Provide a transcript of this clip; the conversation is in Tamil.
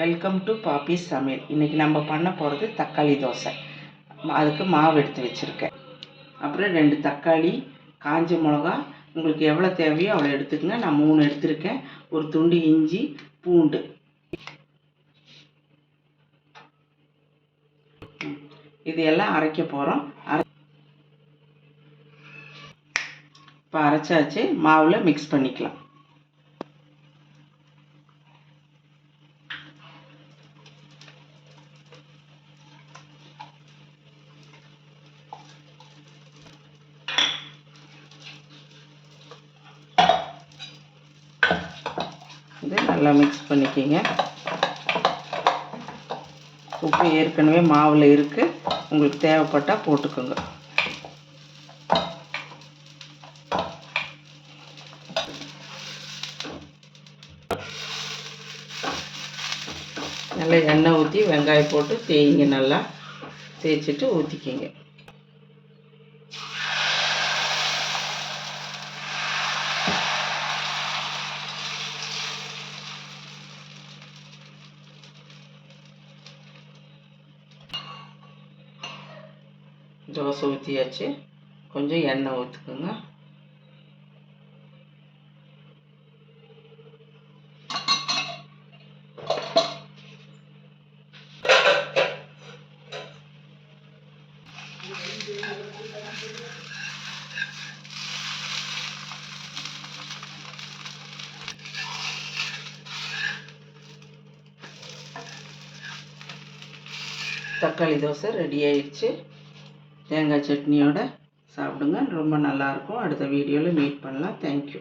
வெல்கம் டு பாப்பி சமையல் இன்றைக்கி நம்ம பண்ண போகிறது தக்காளி தோசை. அதுக்கு மாவு எடுத்து வச்சுருக்கேன். அப்புறம் ரெண்டு தக்காளி காஞ்ச மிளகா உங்களுக்கு எவ்வளோ தேவையோ அவ்வளோ எடுத்துக்கங்க. நான் மூணு எடுத்திருக்கேன். ஒரு துண்டு இஞ்சி பூண்டு. இது எல்லாம் அரைக்க போகிறோம் அரை இப்போ அரைச்சாச்சு. மாவில் மிக்ஸ் பண்ணிக்கலாம். வந்து நல்லா மிக்ஸ் பண்ணிக்கிங்க. உப்பு ஏற்கனவே மாவில் இருக்குது உங்களுக்கு தேவைப்பட்டால் போட்டுக்கோங்க. நல்லா எண்ணெய் ஊற்றி வெங்காயம் போட்டு தேய்ங்க நல்லா. தேய்ச்சிட்டு ஊற்றிக்கிங்க தோசை ஊற்றியாச்சு கொஞ்சம் எண்ணெய் ஊற்றுக்குங்க தக்காளி தோசை ரெடி ஆயிடுச்சு. தேங்காய் சட்னியோட சாப்பிடுங்க. ரொம்ப நல்லாயிருக்கும். அடுத்த வீடியோவில் மீட் பண்ணலாம். தேங்க்யூ